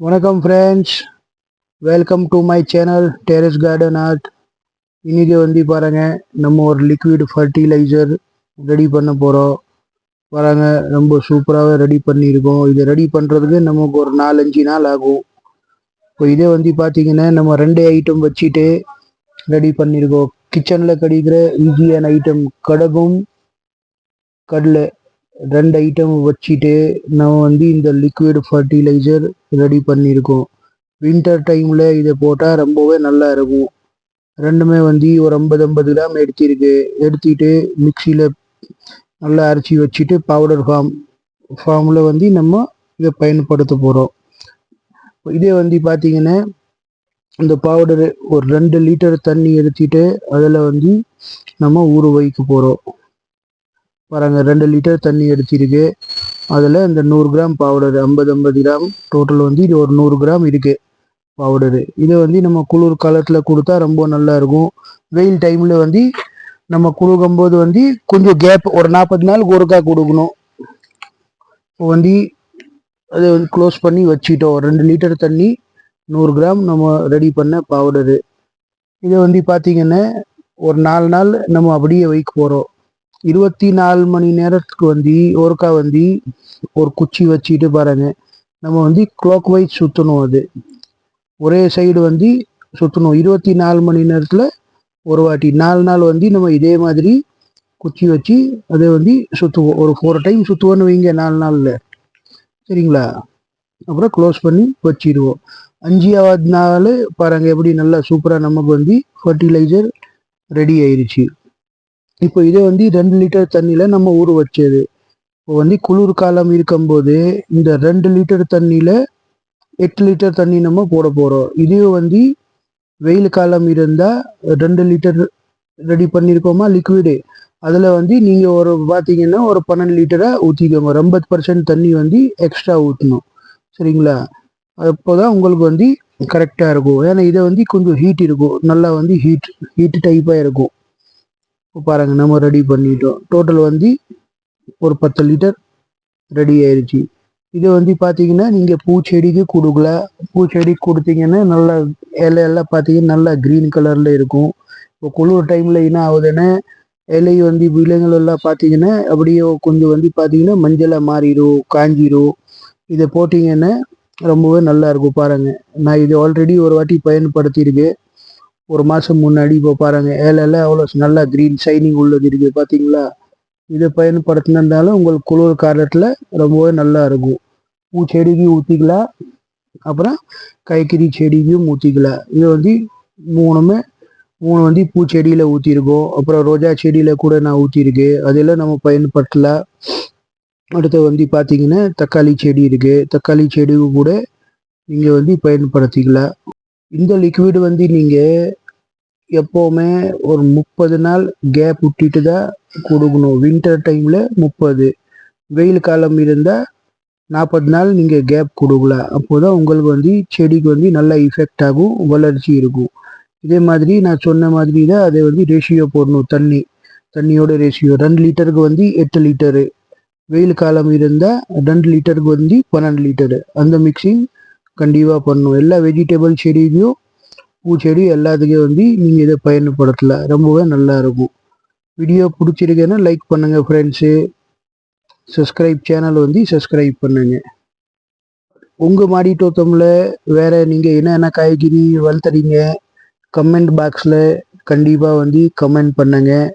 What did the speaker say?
வணக்கம் friends welcome to my channel terrace garden art இன்னைக்கு வந்து பாருங்க நம்ம ஒரு லிக்விட் ஃபர்டிலைசர் ரெடி பண்ண போகிறோம் பாருங்க ரொம்ப சூப்பராகவே ரெடி பண்ணியிருக்கோம். இதை ரெடி பண்ணுறதுக்கு நமக்கு ஒரு நாலஞ்சு நாள் ஆகும். இப்போ இதே வந்து பார்த்தீங்கன்னா நம்ம ரெண்டு ஐட்டம் வச்சுட்டு ரெடி பண்ணியிருக்கோம். கிச்சனில் கிடைக்கிற ஈஸியான ஐட்டம் கடகும் கடலை. ரெண்டு ஐட்டம் வச்சுட்டு நம்ம வந்து இந்த லிக்விட் ஃபர்டிலைசர் ரெடி பண்ணியிருக்கோம் வின்டர் டைமில் இதை போட்டால் ரொம்பவே நல்லா இருக்கும். ரெண்டுமே வந்து ஒரு ஐம்பது ஐம்பது கிராம் எடுத்திருக்கு. எடுத்துட்டு மிக்சியில் நல்லா அரைச்சி வச்சுட்டு பவுடர் ஃபார்ம் ஃபார்மில் வந்து நம்ம இதை பயன்படுத்த போகிறோம் இதே வந்து பார்த்தீங்கன்னா இந்த பவுடரு ஒரு ரெண்டு லிட்டர் தண்ணி எடுத்துட்டு அதில் வந்து நம்ம ஊற வைக்க போகிறோம் பாருங்க ரெண்டு லிட்டர் தண்ணி எடுத்திருக்கு. அதில் இந்த நூறு கிராம் பவுடர் ஐம்பது ஐம்பது கிராம். டோட்டல் வந்து இது ஒரு நூறு கிராம் இருக்குது பவுடரு இதை வந்து நம்ம குளிர் காலத்தில் கொடுத்தா ரொம்ப நல்லா இருக்கும். வெயில் டைமில் வந்து நம்ம கொடுக்கும்போது வந்து கொஞ்சம் கேப் ஒரு நாற்பது நாளுக்கு ஒருக்கா கொடுக்கணும். இப்போ வந்து அதை வந்து க்ளோஸ் பண்ணி வச்சுட்டோம். ரெண்டு லிட்டர் தண்ணி நூறு கிராம் நம்ம ரெடி பண்ண பவுடரு இதை வந்து பார்த்தீங்கன்னா ஒரு நாலு நாள் நம்ம அப்படியே வைக்க போகிறோம் இருபத்தி நாலு மணி நேரத்துக்கு வந்து ஒருக்கா வந்து ஒரு குச்சி வச்சுட்டு பாருங்க. நம்ம வந்து கிளாக் வைஸ் சுற்றணும் அது. ஒரே சைடு வந்து சுற்றணும் இருபத்தி நாலு மணி நேரத்தில் ஒரு வாட்டி. நாலு நாள் வந்து நம்ம இதே மாதிரி குச்சி வச்சு அதை வந்து சுற்றுவோம் ஒரு ஃபோர் டைம் சுற்றுவோன்னு வைங்க நாலு நாளில். சரிங்களா? அப்புறம் க்ளோஸ் பண்ணி வச்சிடுவோம். அஞ்சாவது நாள் பாருங்கள் எப்படி நல்லா சூப்பராக நமக்கு வந்து ஃபர்டிலைசர் ரெடி ஆயிடுச்சு இப்போ இதே வந்து ரெண்டு லிட்டர் தண்ணியில் நம்ம ஊற வச்சது. இப்போ வந்து குளிர் காலம் இருக்கும்போது இந்த ரெண்டு லிட்டர் தண்ணியில் எட்டு லிட்டர் தண்ணி நம்ம போட போகிறோம் இதே வந்து வெயில் காலம் இருந்தால் ரெண்டு லிட்டர் ரெடி பண்ணியிருக்கோமா லிக்விடு அதில் வந்து நீங்கள் ஒரு பார்த்தீங்கன்னா ஒரு பன்னெண்டு லிட்டரை ஊற்றிக்கோங்க ஒரு ஐம்பது பர்சன்ட் தண்ணி வந்து எக்ஸ்ட்ரா ஊற்றணும் சரிங்களா? அப்போ தான் உங்களுக்கு வந்து கரெக்டாக இருக்கும். ஏன்னா இதை வந்து கொஞ்சம் ஹீட் இருக்கும். நல்லா வந்து ஹீட் ஹீட் டைப்பாக இருக்கும். பாருங்க நம்ம ரெடி பண்ணிட்டோம். டோட்டல் வந்து ஒரு பத்து லிட்டர் ரெடி ஆயிடுச்சு இது வந்து பார்த்தீங்கன்னா நீங்கள் பூச்செடிக்கு கொடுக்கல. பூச்செடி கொடுத்தீங்கன்னா நல்லா இலையெல்லாம் பார்த்தீங்கன்னா நல்லா க்ரீன் கலரில் இருக்கும். இப்போ குளிர் டைமில் என்ன ஆகுதுன்னா இலை வந்து விலங்குகள் எல்லாம் பார்த்தீங்கன்னா அப்படியே கொஞ்சம் வந்து பார்த்தீங்கன்னா மஞ்சளாக மாறிடும் காஞ்சிரும். இதை போட்டிங்கன்னா ரொம்பவே நல்லா இருக்கும் பாருங்கள் நான் இது ஆல்ரெடி ஒரு வாட்டி பயன்படுத்தியிருக்கேன். ஒரு மாதம் முன்னாடி இப்போ பாருங்கள் ஏலெல்லாம் அவ்வளோ நல்லா க்ரீன் ஷைனிங் உள்ளது இருக்குது பார்த்தீங்களா இதை பயன்படுத்தினதால உங்களுக்கு குளிர் காலத்தில் ரொம்பவே நல்லா இருக்கும். பூச்செடிக்கு ஊற்றிக்கலாம் அப்புறம் கைக்கறி செடிக்கும் ஊற்றிக்கலாம் இது வந்து மூணுமே மூணு வந்து பூச்செடியில் ஊற்றிருக்கோம் அப்புறம் ரோஜா செடியில் கூட நான் ஊற்றிருக்கேன் அதெல்லாம் நம்ம பயன்படுத்தலாம். அடுத்து வந்து பார்த்தீங்கன்னா தக்காளி செடி இருக்குது தக்காளி செடிக்கு கூட நீங்கள் வந்து பயன்படுத்திக்கலாம். இந்த லிக்விடு வந்து நீங்கள் எப்போவுமே ஒரு முப்பது நாள் கேப் விட்டுட்டு தான் கொடுக்கணும். வின்டர் டைமில் முப்பது. வெயில் காலம் இருந்தால் நாற்பது நாள் நீங்கள் கேப் கொடுக்கலாம். அப்போ தான் உங்களுக்கு வந்து செடிக்கு வந்து நல்ல இஃபெக்ட் ஆகும் வளர்ச்சி இருக்கும். இதே மாதிரி நான் சொன்ன மாதிரி தான் அதை வந்து ரேஷியோ போடணும் தண்ணி. தண்ணியோட ரேஷியோ ரெண்டு லிட்டருக்கு வந்து எட்டு லிட்டரு. வெயில் காலம் இருந்தால் ரெண்டு லிட்டருக்கு வந்து பன்னெண்டு லிட்டரு. அந்த மிக்சிங் கண்டிப்பாக பண்ணணும். எல்லா வெஜிடபிள் செடிக்கும் பூச்செடி எல்லாத்துக்கும் வந்து நீங்கள் இதை பயன்படுத்தலாம் ரொம்பவே நல்லா இருக்கும். வீடியோ பிடிச்சிருக்கேன்னா லைக் பண்ணுங்கள் ஃப்ரெண்ட்ஸு சப்ஸ்கிரைப் சேனல் வந்து சப்ஸ்கிரைப் பண்ணுங்க. உங்கள் மாடி தோட்டமில் வேறு நீங்கள் என்னென்ன காய்கறி வளர்த்துறீங்க? கமெண்ட் பாக்ஸில் கண்டிப்பாக வந்து கமெண்ட் பண்ணுங்கள்